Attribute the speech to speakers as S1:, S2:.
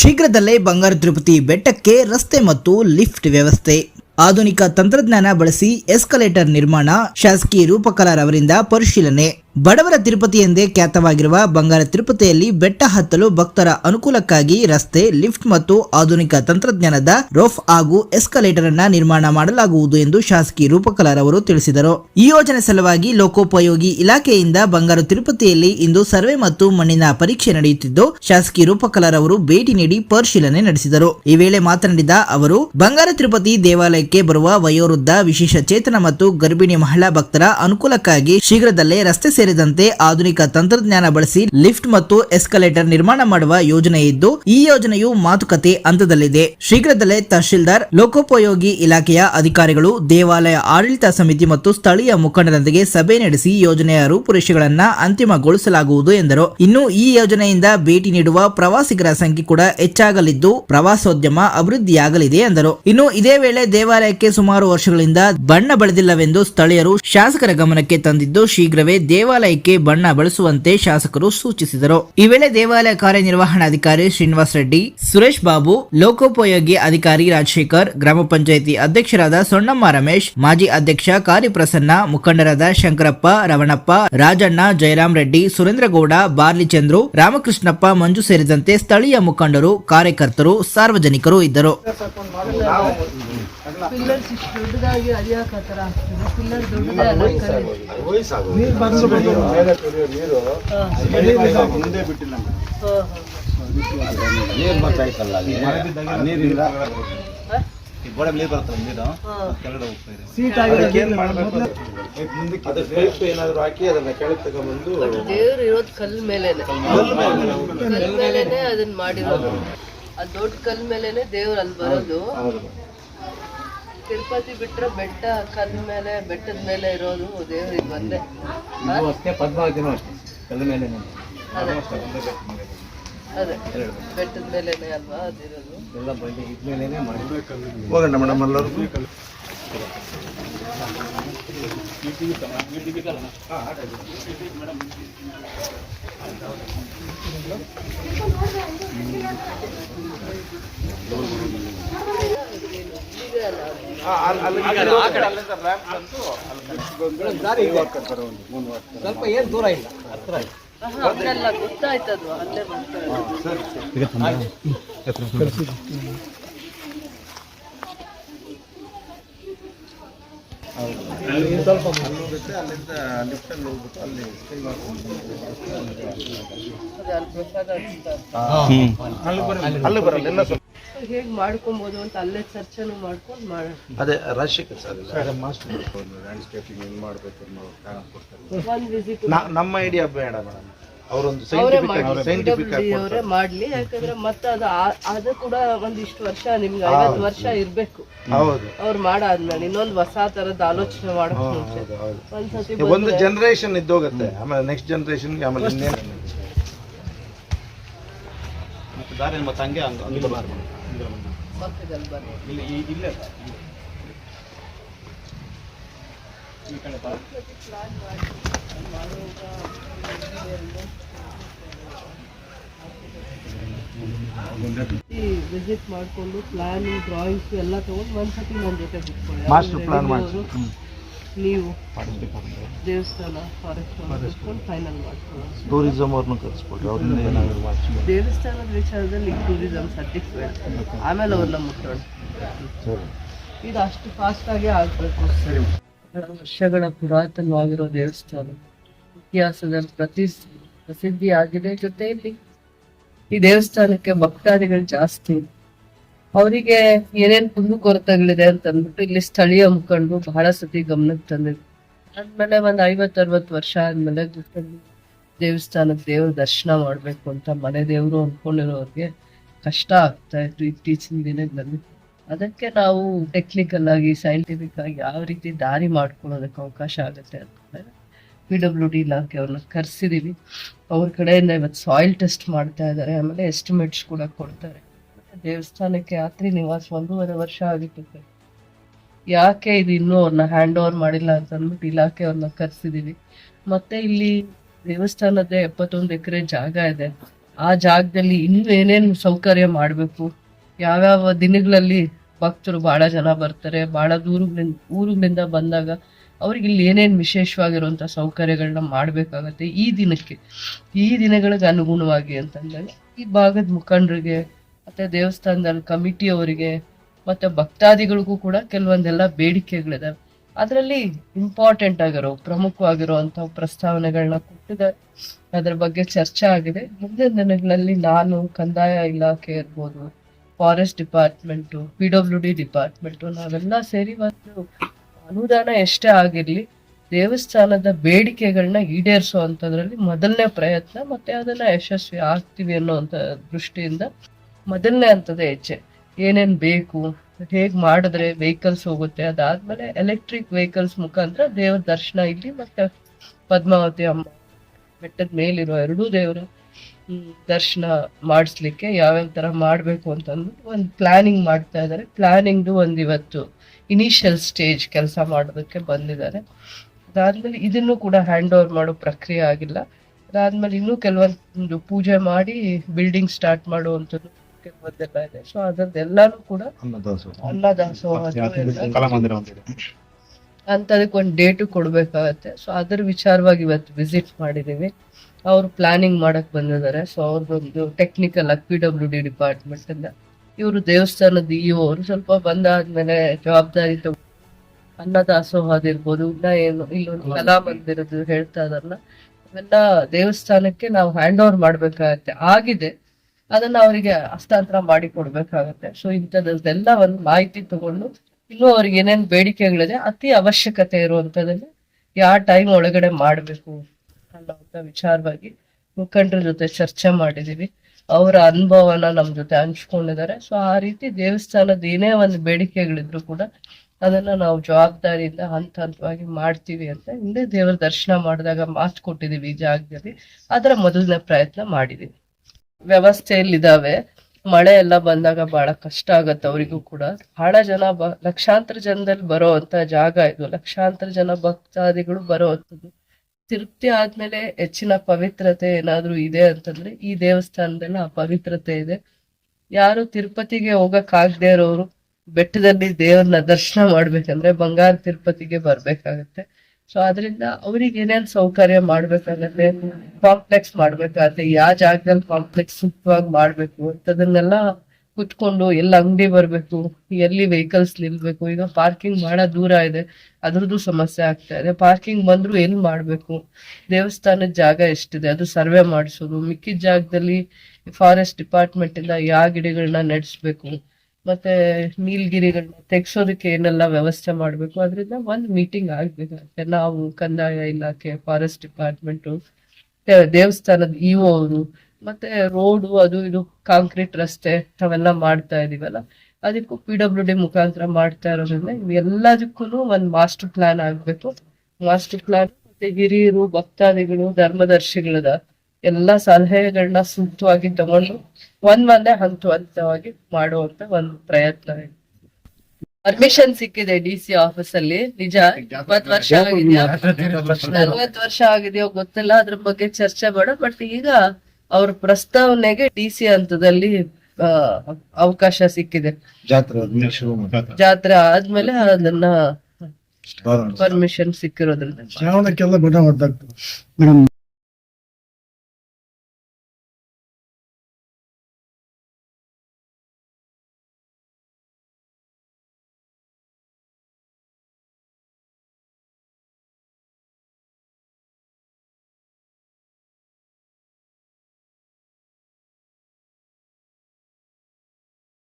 S1: ಶೀಘ್ರದಲ್ಲೇ ಬಂಗಾರ ತಿರುಪತಿ ಬೆಟ್ಟಕ್ಕೆ ರಸ್ತೆ ಮತ್ತು ಲಿಫ್ಟ್ ವ್ಯವಸ್ಥೆ. ಆಧುನಿಕ ತಂತ್ರಜ್ಞಾನ ಬಳಸಿ ಎಸ್ಕಲೇಟರ್ ನಿರ್ಮಾಣ, ಶಾಸಕಿ ರೂಪಕಲಾರ್ ಅವರಿಂದ ಪರಿಶೀಲನೆ. ಬಡವರ ತಿರುಪತಿ ಎಂದೇ ಖ್ಯಾತವಾಗಿರುವ ಬಂಗಾರ ತಿರುಪತಿಯಲ್ಲಿ ಬೆಟ್ಟ ಹತ್ತಲು ಭಕ್ತರ ಅನುಕೂಲಕ್ಕಾಗಿ ರಸ್ತೆ, ಲಿಫ್ಟ್ ಮತ್ತು ಆಧುನಿಕ ತಂತ್ರಜ್ಞಾನದ ರೋಫ್ ಹಾಗೂ ಎಸ್ಕಲೇಟರ್ ಅನ್ನ ನಿರ್ಮಾಣ ಮಾಡಲಾಗುವುದು ಎಂದು ಶಾಸಕಿ ರೂಪಕಲಾರ್ ಅವರು ತಿಳಿಸಿದರು. ಈ ಯೋಜನೆ ಸಲುವಾಗಿ ಲೋಕೋಪಯೋಗಿ ಇಲಾಖೆಯಿಂದ ಬಂಗಾರ ತಿರುಪತಿಯಲ್ಲಿ ಇಂದು ಸರ್ವೆ ಮತ್ತು ಮಣ್ಣಿನ ಪರೀಕ್ಷೆ ನಡೆಯುತ್ತಿದ್ದು, ಶಾಸಕಿ ರೂಪಕಲಾರ್ ಅವರು ಭೇಟಿ ನೀಡಿ ಪರಿಶೀಲನೆ ನಡೆಸಿದರು. ಈ ವೇಳೆ ಮಾತನಾಡಿದ ಅವರು, ಬಂಗಾರ ತಿರುಪತಿ ದೇವಾಲಯಕ್ಕೆ ಬರುವ ವಯೋವೃದ್ಧ, ವಿಶೇಷ ಚೇತನ ಮತ್ತು ಗರ್ಭಿಣಿ ಮಹಿಳಾ ಭಕ್ತರ ಅನುಕೂಲಕ್ಕಾಗಿ ಶೀಘ್ರದಲ್ಲೇ ರಸ್ತೆ ಸೇರಿದಂತೆ ಆಧುನಿಕ ತಂತ್ರಜ್ಞಾನ ಬಳಸಿ ಲಿಫ್ಟ್ ಮತ್ತು ಎಸ್ಕಲೇಟರ್ ನಿರ್ಮಾಣ ಮಾಡುವ ಯೋಜನೆ ಇದ್ದು, ಈ ಯೋಜನೆಯು ಮಾತುಕತೆ ಹಂತದಲ್ಲಿದೆ. ಶೀಘ್ರದಲ್ಲೇ ತಹಶೀಲ್ದಾರ್, ಲೋಕೋಪಯೋಗಿ ಇಲಾಖೆಯ ಅಧಿಕಾರಿಗಳು, ದೇವಾಲಯ ಆಡಳಿತ ಸಮಿತಿ ಮತ್ತು ಸ್ಥಳೀಯ ಮುಖಂಡರೊಂದಿಗೆ ಸಭೆ ನಡೆಸಿ ಯೋಜನೆಯ ರೂಪುರೇಷೆಗಳನ್ನ ಅಂತಿಮಗೊಳಿಸಲಾಗುವುದು ಎಂದರು. ಇನ್ನು ಈ ಯೋಜನೆಯಿಂದ ಭೇಟಿ ನೀಡುವ ಪ್ರವಾಸಿಗರ ಸಂಖ್ಯೆ ಕೂಡ ಹೆಚ್ಚಾಗಲಿದ್ದು, ಪ್ರವಾಸೋದ್ಯಮ ಅಭಿವೃದ್ಧಿಯಾಗಲಿದೆ ಎಂದರು. ಇನ್ನು ಇದೇ ವೇಳೆ ದೇವಾಲಯಕ್ಕೆ ಸುಮಾರು ವರ್ಷಗಳಿಂದ ಬಣ್ಣ ಬಳಿದಿಲ್ಲವೆಂದು ಸ್ಥಳೀಯರು ಶಾಸಕರ ಗಮನಕ್ಕೆ ತಂದಿದ್ದು, ಶೀಘ್ರವೇ ದೇವಾಲಯಕ್ಕೆ ಬಣ್ಣ ಬಳಸುವಂತೆ ಶಾಸಕರು ಸೂಚಿಸಿದರು. ಈ ವೇಳೆ ದೇವಾಲಯ ಕಾರ್ಯನಿರ್ವಹಣಾಧಿಕಾರಿ ಶ್ರೀನಿವಾಸ್ ರೆಡ್ಡಿ, ಸುರೇಶ್ ಬಾಬು, ಲೋಕೋಪಯೋಗಿ ಅಧಿಕಾರಿ ರಾಜಶೇಖರ್, ಗ್ರಾಮ ಪಂಚಾಯಿತಿ ಅಧ್ಯಕ್ಷರಾದ ಸೊಣ್ಣಮ್ಮ ರಮೇಶ್, ಮಾಜಿ ಅಧ್ಯಕ್ಷ ಕಾರ್ಯಪ್ರಸನ್ನ ಮುಖಂಡರಾದ ಶಂಕರಪ್ಪ, ರವಣಪ್ಪ, ರಾಜಣ್ಣ, ಜಯರಾಮ್ ರೆಡ್ಡಿ, ಸುರೇಂದ್ರಗೌಡ, ಬಾರ್ಲಿ ಚಂದ್ರು, ರಾಮಕೃಷ್ಣಪ್ಪ ಮಂಜು ಸೇರಿದಂತೆ ಸ್ಥಳೀಯ ಮುಖಂಡರು, ಕಾರ್ಯಕರ್ತರು, ಸಾರ್ವಜನಿಕರು ಇದ್ದರು.
S2: ಪಿಲ್ಲರ್ಸ್ ಇಷ್ಟು ದೊಡ್ಡದಾಗಿ ಅದಿಯಾಕ ಆ ಥರ ಆಗ್ತದೆ. ಪಿಲ್ಲರ್ ದೊಡ್ಡದೇ ಅಲ್ಲ
S3: ನೀರು ಬಂದು ಬಂದು ಮೇಲೆ ಕುಡಿಯೋ ನೀರು ಮುಂದೆ ಬಿಟ್ಟಿಲ್ಲ
S4: ನೀರು ಬರ್ತಾಯ್ತಲ್ಲ ಅಲ್ಲಿ? ನೀರಿಂದ ಗೋಡೆ ನೀರು ಬರ್ತಲ್ಲ ನೀರು? ಕೆಳಗಡೆ ಹೋಗ್ತಾ ಇದೆ.
S3: ಸೀಟ್ ಆಗಿ ಏನ್ ಮಾಡ್ಬೇಕು ಅದು? ಪೈಪ್ ಏನಾದ್ರು ಹಾಕಿ ಅದನ್ನ ಕೆಳಗೆ ತಗೊಂಡ್ಬಂದು
S2: ದೇವ್ರು ಇರೋದು ಕಲ್ ಮೇಲೇನೆ. ಕಲ್ ಮೇಲೇನೆ. ಅದನ್ನ ಮಾಡಿರೋದು. ಆ ದೊಡ್ಡ ಕಲ್ ಮೇಲೇನೆ ದೇವ್ರು ಅಲ್ಲಿ ಬರೋದು. ತಿರುಪತಿ ಬಿಟ್ರೆ ಬೆಟ್ಟ ಕಲ್ ಮೇಲೆ ಬೆಟ್ಟದ ಮೇಲೆ ಇರೋದು ದೇವರಿಗೆ ಬಂದೆ ಒಂದೇ.
S4: ಅಷ್ಟೇ ಪದ್ಮಾವತಿನೂ ಅಷ್ಟೇ. ಕಲ್ಲ ಮೇಲೆ
S2: ಅದೇ ಅದೇ ಬೆಟ್ಟದ ಮೇಲೇನೆ ಅಲ್ವಾ ಅದಿರೋದು
S4: ಎಲ್ಲ ಬಂಡಿ ಇದ್ಮೇಲೆ ಮಾಡಿ.
S3: ಹೋಗೋಣ ಮೇಡಮ್ ಎಲ್ಲರೂ
S2: ಮೇಡಮ್ ಅಲ್ಲ
S4: ಸ್ವಲ್ಪ ಏನು ದೂರ ಇಲ್ಲ ಹತ್ರ
S2: ಗೊತ್ತಾಯ್ತದು ಅಲ್ಲೇ ಬರ್ತಾರೆ
S3: ಅಲ್ಲಿಂದ ಲಿಫ್ಟ್ ಅಲ್ಲಿ ಹೋಗ್ಬಿಟ್ಟು ಮಾಡ್ಕೊಂಡು.
S2: ಅಲ್ಲಿ
S3: ಬರಲ್ಲ ಎಲ್ಲ ಸ್ವಲ್ಪ
S2: ಹೇಗ್ ಮಾಡ್ಕೊಬೋದು ಅಂತ ಅಲ್ಲೇ ಚರ್ಚೆನೂ ಮಾಡ್ಕೊಂಡು ಮಾಡೋಣ
S3: ಅದೇ ರಾಜಶೇಖರ್ ಸರ್ ಮಾಸ್ಟರ್ ಲ್ಯಾಂಡ್ಸ್ಕೇಪಿಂಗ್ ಹೆಂಗ್ ಮಾಡ್ಬೇಕು ಅನ್ನೋ ಕಾರಣ ಕೊಡ್ತಾರೆ.
S2: ಒಂದ್ ವಿಸಿಟ್
S3: ನಾ- ನಮ್ಮ ಐಡಿಯಾ ಬೇಡ ಮೇಡಮ್ ಅವರೊಂದು
S2: ಅವರೇ
S3: ಸೈಂಟಿಫಿಕ್
S2: ಮಾಡ್ಲಿ.
S3: ಸೈಂಟಿಫಿಕ್ ಆಗಿ
S2: ಅವರೇ ಮಾಡ್ಲಿ. ಯಾಕಂದ್ರೆ ಮತ್ತೆ ಅದು ಆ- ಅದು ಕೂಡ ಒಂದಿಷ್ಟು ವರ್ಷ ನಿಮ್ಗೆ ಐವತ್ತು ವರ್ಷ ಇರ್ಬೇಕು.
S3: ಹೌದು.
S2: ಅವ್ರು ಮಾಡಾದ್ಮೇಲೆ ಇನ್ನೊಂದು ಹೊಸ ತರದ ಆಲೋಚನೆ ಮಾಡಕ್ ಮುಂಚೆ.
S3: ಹೌದು
S2: ಒಂದ್ಸತಿ
S3: ಒಂದು ಜನರೇಷನ್ ಇದ್ದೋಗುತ್ತೆ. ಆಮೇಲೆ ನೆಕ್ಸ್ಟ್ ಜನರೇಷನ್ಗೆ ಆಮೇಲೆ ಇನ್ನೇನು
S4: ಮತ್ತೆ ದಾರಿಯಲ್ಲಿ ಮತ್ತೆ ಹಂಗೆ ಹಂಗೆ ಇಲ್ಲಿ ಇಲ್ಲೇ ಈ ಕಡೆ.
S2: ವಿಸಿಟ್ ಮಾಡಿಕೊಂಡು ಪ್ಲಾನ್ ಡ್ರಾಯಿಂಗ್ಸ್ ಎಲ್ಲ ತಗೊಂಡು ಒಂದ್ಸತಿ ನನ್ನ ಜೊತೆ
S3: ಮಾಸ್ಟರ್ ಪ್ಲಾನ್ ಮಾಡಿ
S2: ನೀವು ದೇವಸ್ಥಾನ ಫಾರೆಸ್ಟ್ ಫೈನಲ್ ಮಾಡ್ಕೊಳ್ಳೋಣ.
S3: ಟೂರಿಸಂ ಅವ್ರನ್ನ ಕರೆಸ್ಬಿಟ್ರೆ ಅವ್ರಿಂದ ಏನಾದ್ರು ಮಾಡಿಸ್ಬೋದು
S2: ದೇವಸ್ಥಾನದ ವಿಚಾರದಲ್ಲಿ ಟೂರಿಸಂ ಸದ್ಯಕ್ಕೆ ಬೇಡ. ಆಮೇಲೆ ಅವ್ರನ್ನ ಮುಟ್ಟೋಣ ಇದು ಅಷ್ಟು ಫಾಸ್ಟ್ ಆಗಿ ಆಗ್ಬೇಕು.
S3: ಸರಿ.
S2: ವರ್ಷಗಳ ಪುರಾತನವಾಗಿರೋ ದೇವಸ್ಥಾನ. ಇತಿಹಾಸದಲ್ಲಿ ಪ್ರತಿ ಪ್ರಸಿದ್ಧಿ ಆಗಿದೆ ಜೊತೆಯಲ್ಲಿ ಈ ದೇವಸ್ಥಾನಕ್ಕೆ ಭಕ್ತಾದಿಗಳು ಜಾಸ್ತಿ ಅವರಿಗೆ ಏನೇನ್ ಕುಂದುಕೊರತೆಗಳಿದೆ ಅಂತ ಅಂದ್ಬಿಟ್ಟು ಇಲ್ಲಿ ಸ್ಥಳೀಯ ಮುಖಂಡರು ಬಹಳ ಸತಿ ಗಮನಕ್ಕೆ ತಂದಿದ್ರು. ಆದ್ಮೇಲೆ ಒಂದ್ ಐವತ್ ಅರವತ್ ವರ್ಷ ಆದ್ಮೇಲೆ ದೇವಸ್ಥಾನದ ದೇವ್ರ ದರ್ಶನ ಮಾಡ್ಬೇಕು ಅಂತ ಮನೆ ದೇವರು ಅನ್ಕೊಂಡಿರೋರ್ಗೆ ಕಷ್ಟ ಆಗ್ತಾ ಇತ್ತು ಇತ್ತೀಚಿನ ದಿನಗಳಲ್ಲಿ. ಅದಕ್ಕೆ ನಾವು ಟೆಕ್ನಿಕಲ್ ಆಗಿ ಸೈಂಟಿಫಿಕ್ ಆಗಿ ಯಾವ ರೀತಿ ದಾರಿ ಮಾಡ್ಕೊಳೋದಕ್ಕೆ ಅವಕಾಶ ಆಗುತ್ತೆ ಅಂತ ಪಿ ಡಬ್ಲ್ಯೂ ಡಿ ಇಲಾಖೆ ಅವ್ರನ್ನ ಕರೆಸಿದೀವಿ. ಅವ್ರ ಕಡೆಯಿಂದ ಇವತ್ತು ಸಾಯಿಲ್ ಟೆಸ್ಟ್ ಮಾಡ್ತಾ ಇದ್ದಾರೆ ಆಮೇಲೆ ಎಸ್ಟಿಮೇಟ್ಸ್ ಕೂಡ ಕೊಡ್ತಾರೆ. ದೇವಸ್ಥಾನಕ್ಕೆ ಯಾತ್ರಿ ನಿವಾಸ ಒಂದೂವರೆ ವರ್ಷ ಆಗಿತ್ತು ಯಾಕೆ ಇದು ಇನ್ನೂ ಅವ್ರನ್ನ ಹ್ಯಾಂಡ್ ಓವರ್ ಮಾಡಿಲ್ಲ ಅಂತ ಅಂದ್ಬಿಟ್ಟು ಇಲಾಖೆ ಅವ್ರನ್ನ ಕರೆಸಿದೀವಿ. ಮತ್ತೆ ಇಲ್ಲಿ ದೇವಸ್ಥಾನದ ಎಪ್ಪತ್ತೊಂದು ಎಕರೆ ಜಾಗ ಇದೆ. ಆ ಜಾಗದಲ್ಲಿ ಇನ್ನೂ ಏನೇನು ಸೌಕರ್ಯ ಮಾಡಬೇಕು? ಯಾವ್ಯಾವ ದಿನಗಳಲ್ಲಿ ಭಕ್ತರು ಬಹಳ ಜನ ಬರ್ತಾರೆ ಬಹಳ ದೂರಗಳಿಂದ ಊರುಗಳಿಂದ ಬಂದಾಗ ಅವ್ರಿಗೆ ಇಲ್ಲಿ ಏನೇನು ವಿಶೇಷವಾಗಿರುವಂಥ ಸೌಕರ್ಯಗಳನ್ನ ಮಾಡಬೇಕಾಗತ್ತೆ ಈ ದಿನಕ್ಕೆ? ಈ ದಿನಗಳಿಗೆ ಅನುಗುಣವಾಗಿ ಅಂತಂದಾಗ ಈ ಭಾಗದ ಮುಖಂಡರಿಗೆ ಮತ್ತೆ ದೇವಸ್ಥಾನದಲ್ಲಿ ಕಮಿಟಿಯವರಿಗೆ ಮತ್ತೆ ಭಕ್ತಾದಿಗಳಿಗೂ ಕೂಡ ಕೆಲವೊಂದೆಲ್ಲ ಬೇಡಿಕೆಗಳಿದೆ ಅದರಲ್ಲಿ ಇಂಪಾರ್ಟೆಂಟ್ ಆಗಿರೋ ಪ್ರಮುಖವಾಗಿರುವಂಥ ಪ್ರಸ್ತಾವನೆಗಳನ್ನ ಕೊಟ್ಟಿದೆ. ಅದ್ರ ಬಗ್ಗೆ ಚರ್ಚೆ ಆಗಿದೆ. ಮುಂದಿನ ದಿನಗಳಲ್ಲಿ ನಾನು ಕಂದಾಯ ಇಲಾಖೆ ಇರ್ಬೋದು forest department P W D department ನಾವೆಲ್ಲ ಸೇರಿ ಒಂದು ಅನುದಾನ ಎಷ್ಟೇ ಆಗಿರಲಿ, ದೇವಸ್ಥಾನದ ಬೇಡಿಕೆಗಳನ್ನ ಈಡೇರಿಸೋ ಅಂಥದ್ರಲ್ಲಿ ಮೊದಲನೇ ಪ್ರಯತ್ನ, ಮತ್ತೆ ಅದನ್ನ ಯಶಸ್ವಿ ಆಗ್ತೀವಿ ಅನ್ನೋ ದೃಷ್ಟಿಯಿಂದ ಮೊದಲನೇ ಅಂತದ ಹೆಚ್ಚೆ ಏನೇನ್ ಬೇಕು, ಹೇಗ್ ಮಾಡಿದ್ರೆ ವೆಹಿಕಲ್ಸ್ ಹೋಗುತ್ತೆ, ಅದಾದ್ಮೇಲೆ ಎಲೆಕ್ಟ್ರಿಕ್ ವೆಹಿಕಲ್ಸ್ ಮುಖಾಂತರ ದೇವರ ದರ್ಶನ ಇಲ್ಲಿ ಮತ್ತೆ ಪದ್ಮಾವತಿ ಅಮ್ಮ ಬೆಟ್ಟದ ಮೇಲಿರೋ ಎರಡೂ ದೇವರ ದರ್ಶನ ಮಾಡಿಸ್ಲಿಕ್ಕೆ ಯಾವ್ಯಾವ ತರ ಮಾಡ್ಬೇಕು ಅಂತಂದು ಒಂದು ಪ್ಲಾನಿಂಗ್ ಮಾಡ್ತಾ ಇದ್ದಾರೆ. ಪ್ಲಾನಿಂಗ್ದು ಒಂದು ಇವತ್ತು ಇನಿಷಿಯಲ್ ಸ್ಟೇಜ್ ಕೆಲಸ ಮಾಡೋದಕ್ಕೆ ಬಂದಿದ್ದಾರೆ. ಅದಾದ್ಮೇಲೆ ಇದನ್ನು ಕೂಡ ಹ್ಯಾಂಡ್ ಓವರ್ ಮಾಡೋ ಪ್ರಕ್ರಿಯೆ ಆಗಿಲ್ಲ. ಅದಾದ್ಮೇಲೆ ಇನ್ನೂ ಕೆಲವೊಂದು ಪೂಜೆ ಮಾಡಿ ಬಿಲ್ಡಿಂಗ್ ಸ್ಟಾರ್ಟ್ ಮಾಡುವಂಥದ್ದು. ಕೆಲವೊಂದೆಲ್ಲ ಇದೆ. ಸೊ ಅದರದ್ದೆಲ್ಲಾನು ಕೂಡ ಅನ್ನದಾಸೋಹ
S4: ದಾಸೋಹ.
S2: ಅಂತದಕ್ಕೆ ಒಂದು ಡೇಟು ಕೊಡ್ಬೇಕಾಗತ್ತೆ. ಸೊ ಅದ್ರ ವಿಚಾರವಾಗಿ ಇವತ್ತು ವಿಸಿಟ್ ಮಾಡಿದೀವಿ. ಅವ್ರು ಪ್ಲಾನಿಂಗ್ ಮಾಡಕ್ ಬಂದಿದ್ದಾರೆ. ಸೊ ಅವ್ರದ್ದೊಂದು technical P W D department ಇಂದ. ಇವರು ದೇವಸ್ಥಾನದ ಇ ಅವರು ಸ್ವಲ್ಪ ಬಂದಾದ್ಮೇಲೆ ಜವಾಬ್ದಾರಿ ಅನ್ನ ಅನ್ನದಾಸೋಹ ಆಗಿರ್ಬೋದು ಇನ್ನ ಏನು ಇಲ್ಲೊಂದು ಕಲಾ ಮಂದಿರದ್ದು ಹೇಳ್ತಾ ಇದಾರಲ್ಲ ಇವೆಲ್ಲ ದೇವಸ್ಥಾನಕ್ಕೆ ನಾವು ಹ್ಯಾಂಡ್ ಓವರ್ ಮಾಡ್ಬೇಕಾಗತ್ತೆ. ಆಗಿದೆ. ಅದನ್ನ ಅವರಿಗೆ ಹಸ್ತಾಂತರ ಮಾಡಿ ಕೊಡ್ಬೇಕಾಗತ್ತೆ. ಸೊ ಇಂಥದ್ದೆಲ್ಲ ಒಂದು ಮಾಹಿತಿ ತಗೊಂಡು ಇನ್ನೂ ಅವ್ರಿಗೆ ಏನೇನ್ ಬೇಡಿಕೆಗಳಿದೆ ಅತಿ ಅವಶ್ಯಕತೆ ಇರುವಂತದನ್ನ ಯಾವ ಟೈಮ್ ಒಳಗಡೆ ಮಾಡ್ಬೇಕು ಅನ್ನೋಂಥ ವಿಚಾರವಾಗಿ ಮುಖಂಡರ ಜೊತೆ ಚರ್ಚೆ ಮಾಡಿದೀವಿ. ಅವರ ಅನುಭವನ ನಮ್ ಜೊತೆ ಹಂಚ್ಕೊಂಡಿದ್ದಾರೆ. ಸೊ ಆ ರೀತಿ ದೇವಸ್ಥಾನದ ಏನೇ ಒಂದು ಬೇಡಿಕೆಗಳಿದ್ರು ಕೂಡ ಅದನ್ನ ನಾವು ಜವಾಬ್ದಾರಿಯಿಂದ ಹಂತ ಹಂತವಾಗಿ ಮಾಡ್ತೀವಿ ಅಂತ ಹಿಂದೆ ದೇವರ ದರ್ಶನ ಮಾಡಿದಾಗ ಮಾತು ಕೊಟ್ಟಿದೀವಿ ಜಾಗದಲ್ಲಿ. ಅದರ ಮೊದಲನೇ ಪ್ರಯತ್ನ ಮಾಡಿದೀವಿ. ವ್ಯವಸ್ಥೆಯಲ್ಲಿದ್ದಾವೆ ಮಳೆ ಎಲ್ಲ ಬಂದಾಗ ಬಹಳ ಕಷ್ಟ ಆಗತ್ತೆ ಅವರಿಗೂ ಕೂಡ. ಬಹಳ ಜನ ಬ, ಲಕ್ಷಾಂತರ ಜನದಲ್ಲಿ ಬರೋ ಅಂತ ಜಾಗ ಇದು. ಲಕ್ಷಾಂತರ ಜನ ಭಕ್ತಾದಿಗಳು ಬರೋ ಅಂಥದ್ದು ತಿರುಪ್ತಿ ಆದ್ಮೇಲೆ ಹೆಚ್ಚಿನ ಪವಿತ್ರತೆ ಏನಾದ್ರೂ ಇದೆ ಅಂತಂದ್ರೆ ಈ ದೇವಸ್ಥಾನದಲ್ಲಿ ಆ ಪವಿತ್ರತೆ ಇದೆ. ಯಾರು ತಿರುಪತಿಗೆ ಹೋಗಕ್ ಇರೋರು ಬೆಟ್ಟದಲ್ಲಿ ದೇವ್ರನ್ನ ದರ್ಶನ ಮಾಡ್ಬೇಕಂದ್ರೆ ಬಂಗಾರ ತಿರುಪತಿಗೆ ಬರ್ಬೇಕಾಗತ್ತೆ. ಸೊ ಅದರಿಂದ ಅವ್ರಿಗೆ ಏನೇನ್ ಸೌಕರ್ಯ ಮಾಡ್ಬೇಕಾಗತ್ತೆ ಕಾಂಪ್ಲೆಕ್ಸ್ ಮಾಡ್ಬೇಕಾಗತ್ತೆ ಯಾವ ಜಾಗದಲ್ಲಿ ಕಾಂಪ್ಲೆಕ್ಸ್ ಸೂಕ್ತವಾಗಿ ಮಾಡ್ಬೇಕು ಅಂತದನ್ನೆಲ್ಲ ಕುತ್ಕೊಂಡು ಎಲ್ಲ ಅಂಗಡಿ ಬರಬೇಕು, ಎಲ್ಲಿ ವೆಹಿಕಲ್ಸ್ ನಿಲ್ಬೇಕು, ಈಗ ಪಾರ್ಕಿಂಗ್ ಬಹಳ ದೂರ ಇದೆ, ಅದ್ರದ್ದು ಸಮಸ್ಯೆ ಆಗ್ತಾ ಇದೆ. ಪಾರ್ಕಿಂಗ್ ಬಂದ್ರು ಎಲ್ಲಿ ಮಾಡಬೇಕು? ದೇವಸ್ಥಾನದ ಜಾಗ ಎಷ್ಟಿದೆ? ಅದು ಸರ್ವೆ ಮಾಡಿಸೋದು, ಮಿಕ್ಕಿದ ಜಾಗದಲ್ಲಿ ಫಾರೆಸ್ಟ್ ಡಿಪಾರ್ಟ್ಮೆಂಟ್ ಇಂದ ಯಾವ ಗಿಡಗಳನ್ನ ನೆಡ್ಸ್ಬೇಕು? ಮತ್ತೆ ನೀಲ್ಗಿರಿಗಳನ್ನ ತೆಗ್ಸೋದಕ್ಕೆ ಏನೆಲ್ಲ ವ್ಯವಸ್ಥೆ ಮಾಡ್ಬೇಕು, ಅದರಿಂದ ಒಂದು ಮೀಟಿಂಗ್ ಆಗ್ಬೇಕಾಗುತ್ತೆ ನಾವು ಕಂದಾಯ ಇಲಾಖೆ ಫಾರೆಸ್ಟ್ ಡಿಪಾರ್ಟ್ಮೆಂಟು ದೇವಸ್ಥಾನದ ಇಒ ಅವರು, ಮತ್ತೆ ರೋಡು ಅದು ಇದು ಕಾಂಕ್ರೀಟ್ ರಸ್ತೆ ಅವೆಲ್ಲ ಮಾಡ್ತಾ ಇದೀವಲ್ಲ, ಅದಕ್ಕೂ ಪಿ ಡಬ್ಲ್ಯೂ ಡಿ ಮುಖಾಂತರ ಮಾಡ್ತಾ ಇರೋದ್ರಿಂದ ಇವೆಲ್ಲದಕ್ಕೂ ಒಂದು ಮಾಸ್ಟರ್ ಪ್ಲಾನ್ ಆಗ್ಬೇಕು. ಮಾಸ್ಟರ್ ಪ್ಲಾನ್ ಮತ್ತೆ ಹಿರಿಯರು, ಭಕ್ತಾದಿಗಳು, ಧರ್ಮದರ್ಶಿಗಳದ ಎಲ್ಲಾ ಸಲಹೆಗಳನ್ನ ಸೂಕ್ತವಾಗಿ ತಗೊಂಡು ಒಂದ್ ಒಂದೇ ಹಂತ ಹಂತವಾಗಿ ಮಾಡುವಂತ ಒಂದು ಪ್ರಯತ್ನ ಪರ್ಮಿಷನ್ ಸಿಕ್ಕಿದೆ ಡಿ ಸಿ ಆಫೀಸ್ ಅಲ್ಲಿ. ನಿಜ ಇಪ್ಪತ್ತು ವರ್ಷ ನಲ್ವತ್ ವರ್ಷ ಆಗಿದೆಯೋ ಗೊತ್ತಿಲ್ಲ ಅದ್ರ ಬಗ್ಗೆ ಚರ್ಚೆ ಬೇಡ ಬಟ್ ಈಗ ಅವ್ರ ಪ್ರಸ್ತಾವನೆಗೆ ಡಿ ಸಿ ಹಂತದಲ್ಲಿ ಅವಕಾಶ ಸಿಕ್ಕಿದೆ.
S3: ಜಾತ್ರೆ
S2: ಆದ್ಮೇಲೆ ಅದನ್ನ ಪರ್ಮಿಷನ್ ಸಿಕ್ಕಿರೋದ್ರಿಂದ.